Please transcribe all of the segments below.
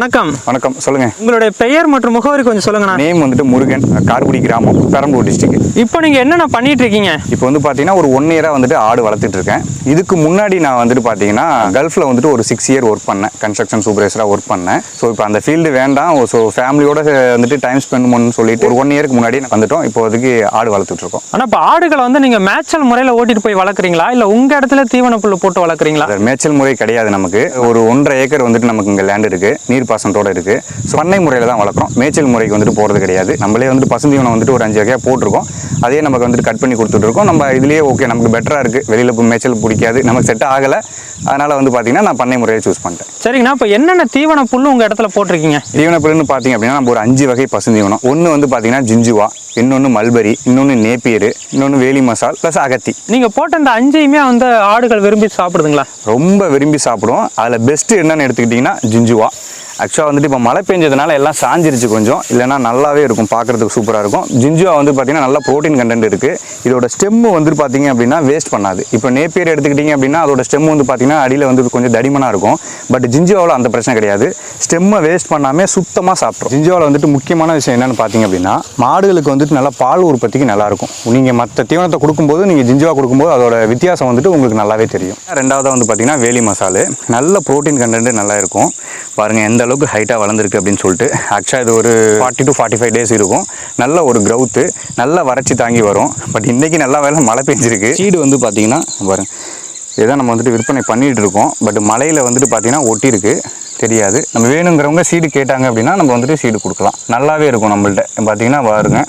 வணக்கம். வணக்கம் சொல்லுங்க. உங்களுடைய பெயர் மற்றும் முகவரி கொஞ்சம் சொல்லுங்கண்ணா. நேம் வந்துட்டு முருகன் கார்குடி கிராமம் பெரம்பலூர் டிஸ்ட்ரிக்ட் இப்போ நீங்க என்னென்ன பண்ணிட்டு இருக்கீங்க இப்போ வந்து பார்த்தீங்கன்னா ஒரு ஒன் இயராக வந்துட்டு ஆடு வளர்த்துட்டு இருக்கேன் இதுக்கு முன்னாடி நான் வந்துட்டு பார்த்தீங்கன்னா கல்ஃபில் வந்துட்டு ஒரு சிக்ஸ் இயர் ஒர்க் பண்ணேன். கன்ஸ்ட்ரக்ஷன் சூப்பர்வைசராக ஒர்க் பண்ணேன். ஸோ இப்போ அந்த ஃபீல்டு வேண்டாம். ஸோ ஃபேமிலியோட வந்துட்டு டைம் ஸ்பெண்ட் பண்ணணும்னு சொல்லிட்டு ஒரு ஒன் இயருக்கு முன்னாடி வந்துட்டோம். இப்போ அதுக்கு ஆடு வளர்த்துட்டு இருக்கோம் ஆனா இப்போ ஆடுகளை வந்து நீங்க மேய்ச்சல் முறையில ஓட்டிட்டு போய் வளர்க்குறீங்களா? இல்ல உங்க இடத்துல தீவன புல்லு போட்டு வளர்க்குறீங்களா? மேய்ச்சல் முறை கிடையாது நமக்கு. ஒரு ஒன்றரை ஏக்கர் வந்துட்டு நமக்கு இங்கே லேண்ட் இருக்கு. நீர்ப்பாசனத்தோட இருக்கு. ஸோ பண்ணை முறையில் தான் வளர்க்குறோம். மேய்ச்சல் முறைக்கு வந்துட்டு போகிறது கிடையாது. நம்மளே வந்துட்டு பசுந்தீவனம் வந்துட்டு ஒரு அஞ்சு வகையாக போட்டிருக்கோம். அதே நமக்கு வந்துட்டு கட் பண்ணி கொடுத்துட்டு இருக்கோம். நம்ம இதுலேயே ஓகே நமக்கு பெட்டராக இருக்குது வெளியில் போய் மேய்ச்சல் பிடிக்காது. நமக்கு செட் ஆகலை. அதனால் வந்து பார்த்தீங்கன்னா நான் பண்ணை முறையை சூஸ் பண்ணிட்டேன். சரிங்கண்ணா. இப்போ என்னென்ன தீவன புல்லு உங்க இடத்துல போட்டிருக்கீங்க? தீவனப்புல்னு பார்த்தீங்க அப்படின்னா நம்ம ஒரு அஞ்சு வகை பசுந்தீவனம் ஒன்று வந்து பார்த்தீங்கன்னா ஜிஞ்சுவா இன்னொன்று மல்பரி இன்னொன்று நேப்பியர் இன்னொன்று வேலி மசால் ப்ளஸ் அகத்தி. நீங்க போட்ட இந்த அஞ்சையுமே வந்து ஆடுகள் விரும்பி சாப்பிடுதுங்களா? ரொம்ப விரும்பி சாப்பிடும் அதில் பெஸ்ட்டு என்னன்னு எடுத்துக்கிட்டிங்கன்னா ஜிஞ்சுவா. ஆக்சுவலாக வந்துட்டு இப்போ மழை பெஞ்சதுனால எல்லாம் சாஞ்சிருச்சு கொஞ்சம். இல்லைன்னா நல்லாவே இருக்கும் பார்க்குறதுக்கு சூப்பராக இருக்கும். ஜிஞ்சுவா வந்து பார்த்தீங்கன்னா நல்லா ப்ரோட்டீன் கண்டென்ட் இருக்குது இதோட ஸ்டெம்மு வந்துட்டு பார்த்தீங்க அப்படின்னா வேஸ்ட் பண்ணாது. இப்போ நேப்பியர் எடுத்துக்கிட்டிங்க அப்படின்னா அதோட ஸ்டெம் வந்து பார்த்தீங்கன்னா அடியில் வந்து கொஞ்சம் தடிமனாக இருக்கும். பட் ஜிஞ்சுவாவில் அந்த பிரச்சனை கிடையாது. ஸ்டெம்மை வேஸ்ட் பண்ணாமல் சுத்தமாக சாப்பிட்ரும் ஜிஞ்சுவாவில் வந்துட்டு முக்கியமான விஷயம் என்னென்னு பார்த்தீங்க அப்படின்னா மாடுகளுக்கு வந்துட்டு நல்லா பால் உற்பத்திக்கு நல்லாயிருக்கும் நீங்கள் மற்ற தீவனத்தை கொடுக்கும்போது நீங்கள் ஜிஞ்சுவா கொடுக்கும்போது அதோட வித்தியாசம் வந்துட்டு உங்களுக்கு நல்லாவே தெரியும். ரெண்டாவது வந்து பார்த்தீங்கன்னா வேலி மசாலு. நல்ல ப்ரோட்டீன் கண்டென்ட் நல்லா இருக்கும். பாருங்கள் எந்த அளவுக்கு ஹைட்டாக வளர்ந்துருக்கு அப்படின்னு சொல்லிட்டு. ஆக்சுவலாக இது ஒரு forty to forty five days இருக்கும். நல்ல ஒரு க்ரௌத்து நல்ல வறட்சி தாங்கி வரும். பட் இன்றைக்கி நல்லா வேலை மழை பெஞ்சிருக்கு. சீடு வந்து பார்த்தீங்கன்னா பாருங்க. இதான் நம்ம வந்துட்டு விற்பனை பண்ணிகிட்டு இருக்கோம். பட் மலையில் வந்துட்டு பார்த்தீங்கன்னா ஒட்டியிருக்கு. தெரியாது. நம்ம வேணுங்கிறவங்க சீடு கேட்டாங்க அப்படின்னா நம்ம வந்துட்டு சீடு கொடுக்கலாம். நல்லாவே இருக்கும் நம்மள்ட்ட. பார்த்தீங்கன்னா பாருங்க.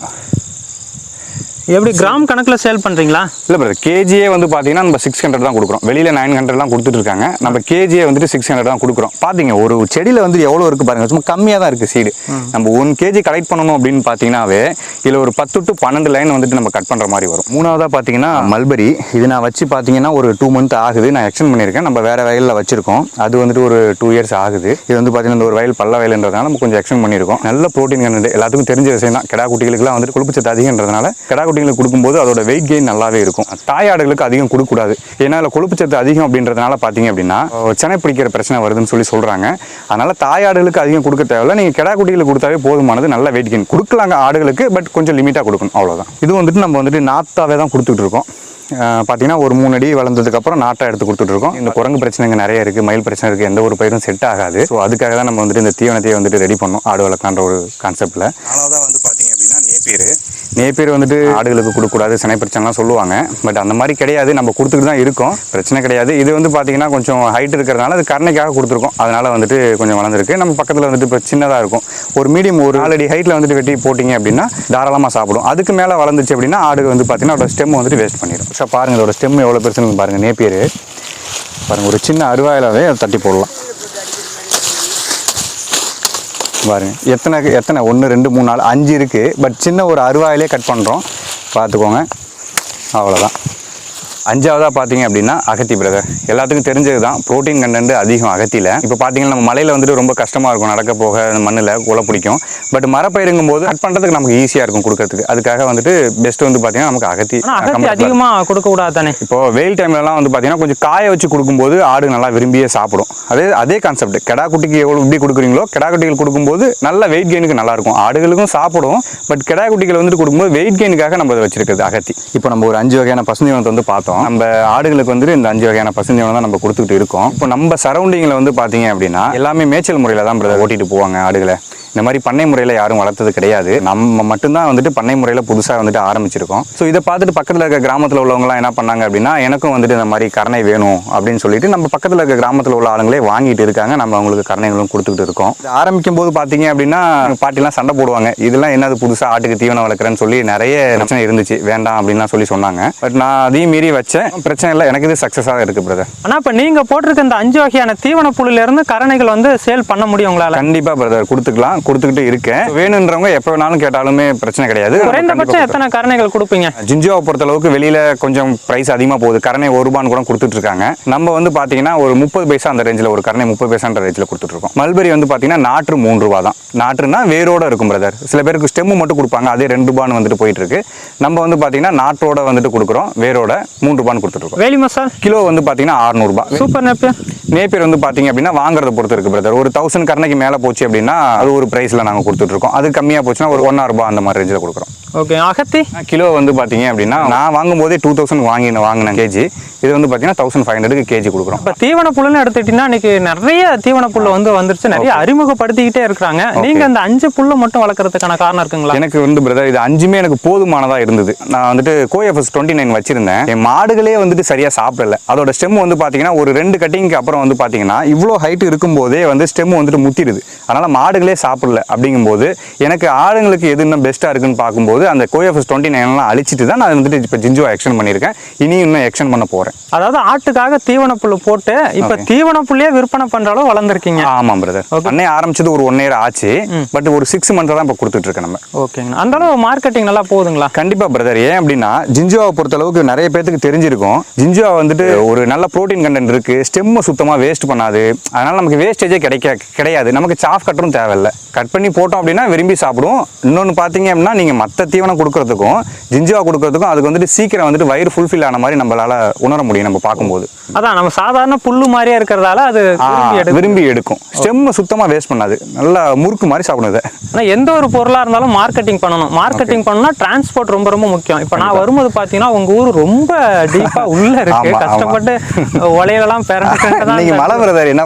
எப்படி கிராம் கணக்குல சேல் பண்றீங்களா? இல்லை பிரதர் கேஜியே வந்து பார்த்தீங்கன்னா நம்ம சிக்ஸ் ஹண்ட்ரட் தான் கொடுக்குறோம். வெளியில் நைன் ஹண்ட்ரட் தான் கொடுத்துட்டு இருக்காங்க. நம்ம கேஜியே வந்துட்டு சிக்ஸ் ஹண்ட்ரட் தான் கொடுக்குறோம். பார்த்தீங்க ஒரு செடியில் வந்து எவ்வளோ இருக்குது பாருங்க. சும்மா கம்மியாக தான் இருக்குது சீடு நம்ம ஒன் கேஜி கலெக்ட் பண்ணணும் அப்படின்னு பார்த்தீங்கன்னாவே இதில் ஒரு பத்து டு பன்னெண்டு லைன் வந்துட்டு நம்ம கட் பண்ணுற மாதிரி வரும். மூணாவதாக பார்த்தீங்கன்னா மல்பரி. இது நான் வச்சு பார்த்தீங்கன்னா ஒரு டூ மந்த் ஆகுது. நான் எக்ஸ்டெண்ட் பண்ணியிருக்கேன். நம்ம வேறு வயலில் வச்சிருக்கோம். அது வந்துட்டு ஒரு டூ இயர்ஸ் ஆகுது. இது வந்து பார்த்தீங்கன்னா இந்த ஒரு வயல் பல்ல வயலுன்றதுனால நம்ம கொஞ்சம் எக்ஸ்டெண்ட் பண்ணியிருக்கோம். நல்ல ப்ரோட்டீன் கண்டென்ட் எல்லாத்துக்கும் தெரிஞ்ச விஷயம் தான் கிடா குட்டிகளுக்குலாம் வந்துட்டு கொழுப்புச்சத்து அதிகன்றதுனால கிடா குட்டிகளுக்கு கொடுக்கும்போது அதோட வெயிட் கெயின் நல்லாவே இருக்கும். தாயாடுகளுக்கு அதிகம் கொடுக்கக்கூடாது. ஏன்னா அதில் கொழுப்புச்சத்து அதிகம் அப்படின்றதுனால பார்த்தீங்க அப்படின்னா அஹ், பிடிக்கிற பிரச்சனை வருதுன்னு சொல்லி சொல்கிறாங்க அதனால் தாயாடுகளுக்கு அதிகம் கொடுக்க தேவையில்ல. நீங்கள் கிடா குட்டிகளுக்கு கொடுத்தாவே போதுமானது. நல்ல வெயிட் கெயின் கொடுக்கலாங்க ஆடுகளுக்கு பட் கொஞ்சம் லிமிட்டாக கொடுக்கணும். அவ்வளோதான் இது வந்துட்டு நம்ம வந்துட்டு நாத்தாவே தான் கொடுத்துட்டு இருக்கோம். பார்த்தீங்கன்னா ஒரு மூணு அடி வளர்ந்ததுக்கப்புறம் நாட்டை எடுத்து கொடுத்துட்ருக்கோம் இந்த குரங்கு பிரச்சனைங்க நிறைய இருக்குது மயில் பிரச்சனை இருக்குது எந்த ஒரு பயிரும் செட் ஆகாது. ஸோ அதுக்காக தான் நம்ம வந்துட்டு இந்த தீவனத்தையே வந்துட்டு ரெடி பண்ணோம் ஆடு வளர்க்கலான்ற ஒரு கான்செப்ட்டில் நாலாவதாக வந்து பார்த்தீங்க அப்படின்னா நேப்பீர். நேப்பேர் வந்துட்டு ஆடுகளுக்கு கொடுக்கக்கூடாது சினை பிரச்சனைலாம் சொல்லுவாங்க. பட் அந்த மாதிரி கிடையாது நம்ம கொடுத்துட்டு தான் இருக்கோம். பிரச்சனை கிடையாது. இது வந்து பார்த்தீங்கன்னா கொஞ்சம் ஹைட் இருக்கிறதுனால அது கருணைக்காக கொடுத்துருக்கோம். அதனால் வந்துட்டு கொஞ்சம் வளர்ந்துருக்கு. நம்ம பக்கத்தில் வந்துட்டு இப்போ சின்னதாக இருக்கும். ஒரு மீடியம் ஒரு நாலடி ஹைட்டில் வந்துட்டு வெட்டி போட்டிங்க அப்படின்னா தாராளமாக சாப்பிடும். அதுக்கு மேலே வளர்ந்துச்சு அப்படின்னா ஆடு வந்து பார்த்தீங்கன்னா அதோட ஸ்டெம் வந்துட்டு வேஸ்ட் பண்ணிடும். ஸோ பாருங்கள் அதோட ஸ்டெம் எவ்வளோ பெருசுன்னு பாருங்கள் நேப்பியர். பாருங்கள் ஒரு சின்ன அருவாயிலாவே அதை தட்டி போடலாம். பாருங்க. எத்தனை எத்தனை? ஒன்று ரெண்டு மூணு நாலு அஞ்சு இருக்குது பட் சின்ன ஒரு அருவாயிலே கட் பண்ணுறோம் பார்த்துக்கோங்க. அவ்வளோதான் அஞ்சாவதாக பார்த்தீங்க அப்படின்னா அகத்தி பிரதர் எல்லாத்துக்கும் தெரிஞ்சது தான் ப்ரோட்டீன் கண்டென்ட் அதிகம் அகத்தியில். இப்போ பார்த்தீங்கன்னா நம்ம மலையில் வந்துட்டு ரொம்ப கஷ்டமாக இருக்கும். நடக்க போக மண்ணில் குலை பிடிக்கும். பட் மரப்பயிருங்கும் போது கட் பண்ணுறதுக்கு நமக்கு ஈஸியாக இருக்கும் கொடுக்கறதுக்கு. அதுக்காக வந்துட்டு பெஸ்ட் வந்து பார்த்தீங்கன்னா நமக்கு அகத்தி ஆனா அகத்தி comfortable. அதிகமா கொடுக்க கூடாது தானே இப்போ வெயில் டைம்லலாம் வந்து பார்த்தீங்கன்னா கொஞ்சம் காய வச்சு கொடுக்கும்போது ஆடு நல்லா விரும்பியே சாப்பிடும். அதே அதே கான்செப்ட் கெடா குட்டிக்கு எவ்வளோ எப்படி கொடுக்குறீங்களோ கெடா குட்டிகள் கொடுக்கும்போது நல்ல வெயிட் கெயினுக்கு நல்லா இருக்கும். ஆடுகளுக்கும் சாப்பிடும். பட் கெடா குட்டிகள் வந்துட்டு கொடுக்கும்போது வெயிட் கெயினுக்காக நம்ம அதை வச்சிருக்கிறது அகத்தி. இப்போ நம்ம ஒரு அஞ்சு வகையான பசுந்தீவனத்தை வந்து பார்த்தோம். நம்ம ஆடுகளுக்கு வந்துட்டு இந்த அஞ்சு வகையான பசுந்தீவனம் தான் நம்ம கொடுத்துக்கிட்டு இருக்கோம். இப்போ நம்ம சரௌண்டிங்கில் வந்து பார்த்தீங்க அப்படின்னா எல்லாமே மேய்ச்சல் முறையில் தான் பிரதர் ஓட்டிட்டு போவாங்க ஆடுகளை. இந்த மாதிரி பண்ணை முறையில் யாரும் வளர்த்தது கிடையாது. நம்ம மட்டும்தான் வந்துட்டு பண்ணை முறையில் புதுசாக வந்துட்டு ஆரம்பிச்சிருக்கோம். ஸோ இதை பார்த்துட்டு பக்கத்தில் இருக்க கிராமத்தில் உள்ளவங்கலாம் என்ன பண்ணாங்க அப்படின்னா எனக்கும் வந்துட்டு இந்த மாதிரி கரணை வேணும் அப்படின்னு சொல்லிட்டு நம்ம பக்கத்தில் இருக்க கிராமத்தில் உள்ள ஆளுங்களே வாங்கிட்டு இருக்காங்க. நம்ம அவங்களுக்கு கரணைகளும் கொடுத்துக்கிட்டு இருக்கோம். ஆரம்பிக்கும் போது பார்த்தீங்க அப்படின்னா பாட்டிலாம் சண்டை போடுவாங்க. இதெல்லாம் என்னது புதுசாக ஆட்டுக்கு தீவனம் வளர்க்குறேன்னு சொல்லி நிறைய பிரச்சனை இருந்துச்சு. வேண்டாம் அப்படின்லாம் சொல்லி சொன்னாங்க. பட் நான் அதையும் மீறி வச்சேன். பிரச்சனை இல்லை. எனக்கு இது சக்ஸஸாக இருக்குது பிரதர் ஆனா இப்ப நீங்க போட்டிருக்க இந்த அஞ்சு வகையான தீவன புல்லுல இருந்து கரணைகள் வந்து சேல் பண்ண முடியும் உங்களால? கண்டிப்பாக பிரதர் கொடுத்துக்கலாம். கொடுத்துக்கிட்டு இருக்கேன். வேணுன்றவங்க எப்போ வேணாலும் கேட்டாலுமே பிரச்சனை கிடையாது. குறைந்தபட்சம் எத்தனை கரணைகள் கொடுப்பீங்க? ஜிஞ்சுவாவை பொறுத்த அளவுக்கு வெளியில கொஞ்சம் பிரைஸ் அதிகமா போகுது. கரணை ஒரு ரூபான்னு கூட கொடுத்துட்டு இருக்காங்க. நம்ம வந்து பாத்தீங்கன்னா ஒரு முப்பது பைசா அந்த ரேஞ்சில் ஒரு கரணை முப்பது பைசான்ற ரேஞ்சில் கொடுத்துட்டு இருக்கோம். மல்பெரி வந்து பாத்தீங்கன்னா நாற்று மூணு ரூபா தான். நாற்றுனா வேரோட இருக்கும் பிரதர் சில பேருக்கு ஸ்டெம்மு மட்டும் கொடுப்பாங்க. அதே ரெண்டு ரூபான்னு வந்துட்டு போயிட்டு இருக்கு. நம்ம வந்து பாத்தீங்கன்னா நாற்றோட வந்துட்டு கொடுக்குறோம். வேரோட மூணு ரூபான்னு கொடுத்துட்டு இருக்கோம். வேலி மசால்? கிலோ வந்து பாத்தீங்கன்னா 600 ரூபாய் சூப்பர் நெப்பியர் நேப்பியர் வந்து பாத்தீங்க அப்படின்னா வாங்குறத பொறுத்து இருக்கு பிரதர் ஒரு தௌசண்ட் கரணைக்கு மேல போச்சு அப்படின்னா அது ஒரு பிரைஸ்ல நாங்க கொடுத்துட்டு இருக்கோம் அது கம்மியா போச்சுன்னா ஒரு ஒன்னா ரூபாய் அந்த மாதிரி ரேஞ்சில் கொடுக்குறோம். ஓகே அகத்தி? கிலோ வந்து பாத்தீங்க அப்படின்னா நான் வாங்கும்போதே டூ தௌசண்ட் வாங்கின வாங்கினேன் கேஜி இது வந்து பாத்தீங்கன்னா தௌசண்ட் ஃபைவ் ஹண்ட்ரடுக்கு கேஜி கொடுக்குறோம். இப்போ தீவன புல்லுன்னு எடுத்துக்கிட்டீங்கன்னா இன்னைக்கு நிறைய தீவன புல்லு வந்து வந்துருச்சு. நிறைய அறிமுகப்படுத்திக்கிட்டே இருக்கிறாங்க. நீங்க அந்த அஞ்சு புல்லு மட்டும் வளர்க்கறதுக்கான காரணம் இருக்குங்களா? எனக்கு வந்து பிரதர் இது அஞ்சுமே எனக்கு போதுமானதா இருந்தது. நான் வந்துட்டு கோஎஃப்எஸ் டுவெண்ட்டி நைன் வச்சிருந்தேன். என் மாடுகளே வந்துட்டு சரியா சாப்பிடல. அதோட ஸ்டெம் வந்து பாத்தீங்கன்னா ஒரு ரெண்டு கட்டிங்க்கு அப்புறம் வந்து பாத்தீங்கன்னா இவ்வளோ ஹைட் இருக்கும்போதே வந்து ஸ்டெம் வந்துட்டு முத்திடுது. அதனால மாடுகளே சாப்பிடல அப்படிங்கும்போது எனக்கு ஆடுங்களுக்கு எது இன்னும் பெஸ்ட்டாக இருக்குன்னு பார்க்கும்போது அந்த கோஎஃப்எஸ் டுவெண்ட்டி நைன்லாம் அழிச்சிட்டு தான் நான் வந்துட்டு இப்போ ஜிஞ்சுவா எக்ஸ்டெண்ட் பண்ணியிருக்கேன். இனி இன்னும் எக்ஸ்டெண்ட் பண்ண போகிறேன் அதாவது ஆட்டுக்காக தீவன புல்லு போட்டு இப்ப தீவன புள்ளியே விற்பனை பண்ற அளவு வளர்ந்துருக்கீங்க. ஆமாம் பிரதர் அன்னை ஆரம்பிச்சது ஒரு ஒன் இயர் ஆச்சு. பட் ஒரு சிக்ஸ் மந்த்ஸ் தான் இப்போ கொடுத்துட்டு இருக்கேன் நம்ம. ஓகேங்க அந்த அளவு மார்க்கெட்டிங் நல்லா போகுதுங்களா? கண்டிப்பா பிரதர் ஏன் அப்படின்னா ஜிஞ்சுவாவை பொறுத்த அளவுக்கு நிறைய பேத்துக்கு தெரிஞ்சிருக்கும். ஜிஞ்சுவா வந்துட்டு ஒரு நல்ல புரோட்டீன் கண்டென்ட் இருக்கு. ஸ்டெம்மை சுத்தமா வேஸ்ட் பண்ணாது. அதனால நமக்கு வேஸ்டேஜே கிடைக்க கிடையாது. நமக்கு சாஃப் கட்டரும் தேவையில்ல. கட் பண்ணி போட்டோம் அப்படின்னா விரும்பி சாப்பிடுவோம். இன்னொன்று பார்த்தீங்க அப்படின்னா நீங்க மற்ற தீவனம் கொடுக்கறதுக்கும் ஜிஞ்சுவா கொடுக்கறதுக்கும் அதுக்கு வந்துட்டு சீக்கிரம் வந்துட்டு வயிறு ஃபுல்ஃபில் ஆன மாதிரி நம்மளால உணர முடியும் நம்ம பார்க்கும்போது. அதான் நம்ம சாதாரண புல்லு மாதிரியே இருக்கிறதால அது விரும்பி எடுக்கும். ஸ்டெம்மை சுத்தமா வேஸ்ட் பண்ணாது. நல்லா முறுக்கு மாதிரி சாப்பிடும் இதை. ஆனா எந்த ஒரு பொருளா இருந்தாலும் மார்க்கெட்டிங் பண்ணணும். மார்க்கெட்டிங் பண்ணணும்னா டிரான்ஸ்போர்ட் ரொம்ப ரொம்ப முக்கியம். இப்போ நான் வரும்போது பாத்தீங்கன்னா உங்க ஊர் ரொம்ப டீப்பா உள்ள இருக்கு. கஷ்டப்பட்டு உலையிலலாம் பிறந்து நீங்க மலை பிரதர் என்ன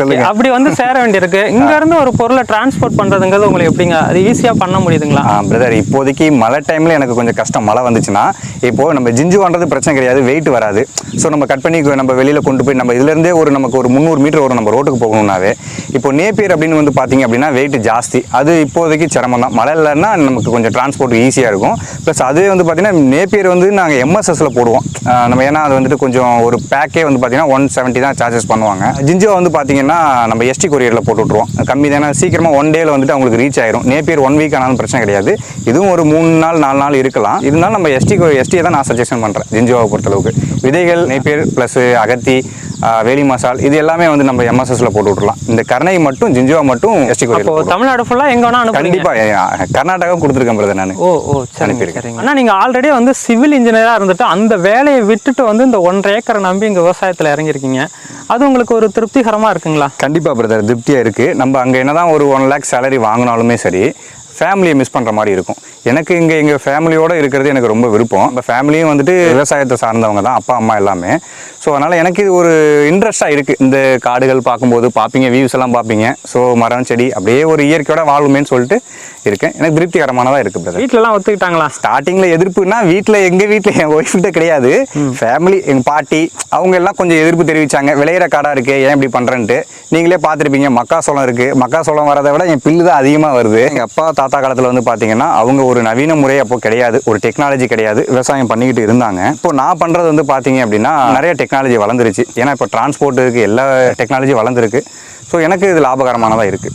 சொல்லுங்க. அப்படி வந்து சேர வேண்டியிருக்கு. இங்க இருந்து ஒரு பொருளை டிரான்ஸ்போர்ட் பண்றதுங்கிறது உங்களுக்கு எப்படிங்க? அது ஈஸியாக பண்ண முடியுதுங்களா? பிரதர் இப்போதைக்கு மழை டைமில் எனக்கு கொஞ்சம் கஷ்டம். மழை வந்துச்சுன்னா இப்போது நம்ம ஜிஞ்சு பண்ணுறது பிரச்சனை கிடையாது வெயிட் வராது. ஸோ நம்ம கட் பண்ணி நம்ம வெளியில் கொண்டு போய் நம்ம இதுலேருந்தே ஒரு நமக்கு ஒரு முந்நூறு மீட்டர் வரும் நம்ம ரோட்டுக்கு போகணும்னாவே. இப்போ நேப்பியர் அப்படின்னு வந்து பார்த்தீங்க அப்படின்னா வெயிட் ஜாஸ்தி. அது இப்போதைக்கு சிரமம் தான் மழை இல்லைன்னா நமக்கு கொஞ்சம் டிரான்ஸ்போர்ட் ஈஸியாக இருக்கும். ப்ளஸ் அதே வந்து பார்த்தீங்கன்னா நேப்பியர் வந்து நாங்கள் எம்எஸ்எஸில் போடுவோம். நம்ம ஏன்னா அது வந்துட்டு கொஞ்சம் ஒரு பேக்கே வந்து பார்த்தீங்கன்னா ஒன் செவன்ட்டி தான் சார்ஜஸ் பண்ணுவாங்க. ஜிஞ்சுவா வந்து பார்த்தீங்கன்னா நம்ம எஸ்டி கொரியரில் போட்டு விட்ருவோம் கம்மி தானே சீக்கிரமாக ஒன் டேயில் வந்துட்டு அவங்களுக்கு ரீச் ஆயிரும். நேப்பியர் ஒன் வீக் ஆனாலும் பிரச்சனை கிடையாது. இதுவும் ஒரு மூணு நாள் நாலு நாள் இருக்கலாம். இருந்தாலும் நம்ம எஸ்டி எஸ்டியை தான் நான் சஜஷன் பண்ணுறேன் ஜிஞ்சுவாவை பொறுத்தளவுக்கு. விதைகள் நேப்பியர் ப்ளஸ் அகத்தி வேலி மசால் இது எல்லாமே வந்து நம்ம எம்எஸ்எஸ்ல போட்டு விட்றலாம் இந்த கருணை மட்டும் ஜிஞ்சுவா மட்டும் எஸ்டி கொரியர் தமிழ்நாடு ஃபுல்லா எங்க வேணா கண்டிப்பா கர்நாடகா கொடுத்துருக்கேன் பிரதர் நான். ஓ ஓ அனுப்பியிருக்கேன். சரிங்க. ஆனா நீங்க ஆல்ரெடி வந்து சிவில் இன்ஜினியரா இருந்துட்டு அந்த வேலையை விட்டுட்டு வந்து இந்த ஒன்றரை ஏக்கரை நம்பி இங்க விவசாயத்துல இறங்கியிருக்கீங்க. அது உங்களுக்கு ஒரு திருப்திகரமா இருக்குங்களா? கண்டிப்பா பிரதர் திருப்தியா இருக்கு. நம்ம அங்க என்னதான் ஒரு ஒன் லேக் சேலரி வாங்கினாலுமே சரி ஃபேமிலியை மிஸ் பண்ற மாதிரி இருக்கும். எனக்கு இங்கே எங்கள் ஃபேமிலியோடு இருக்கிறது எனக்கு ரொம்ப விருப்பம். நம்ம ஃபேமிலியும் வந்துட்டு விவசாயத்தை சார்ந்தவங்க தான் அப்பா அம்மா எல்லாமே. ஸோ அதனால் எனக்கு இது ஒரு இன்ட்ரெஸ்ட்டாக இருக்குது இந்த காடுகள் பார்க்கும்போது பார்ப்பீங்க வியூஸ் எல்லாம் பார்ப்பீங்க. ஸோ மரம் செடி அப்படியே ஒரு இயற்கையோட வாழுமேன்னு சொல்லிட்டு இருக்கேன் எனக்கு திருப்திகரமானதா இருக்கு பிரதர் வீட்ல எல்லாம் ஒத்துக்கிட்டாங்களா? ஸ்டார்டிங்ல எதிர்ப்புனா வீட்ல எங்க வீட்ல என் ஒய்ஃப் கிட்ட கிடையாது. ஃபேமிலி எங்க பாட்டி அவங்க எல்லாம் கொஞ்சம் எதிர்ப்பு தெரிவிச்சாங்க. விளையிற காடா இருக்கு ஏன் இப்படி பண்றேன்ட்டு. நீங்களே பார்த்துருப்பீங்க மக்காசோளம் இருக்கு. மக்காசோளம் வரதை விட என் பில்லு தான் அதிகமா வருது. எங்க அப்பா தாத்தா காலத்துல வந்து பாத்தீங்கன்னா அவங்க ஒரு நவீன முறை அப்போ கிடையாது. ஒரு டெக்னாலஜி கிடையாது. விவசாயம் பண்ணிக்கிட்டு இருந்தாங்க. இப்போ நான் பண்றது வந்து பாத்தீங்க அப்படின்னா நிறைய டெக்னாலஜி வளர்ந்துருச்சு. ஏன்னா இப்போ டிரான்ஸ்போர்ட்டுக்கு எல்லா டெக்னாலஜி வளர்ந்துருக்கு. ஸோ எனக்கு இது லாபகரமானதா இருக்கு.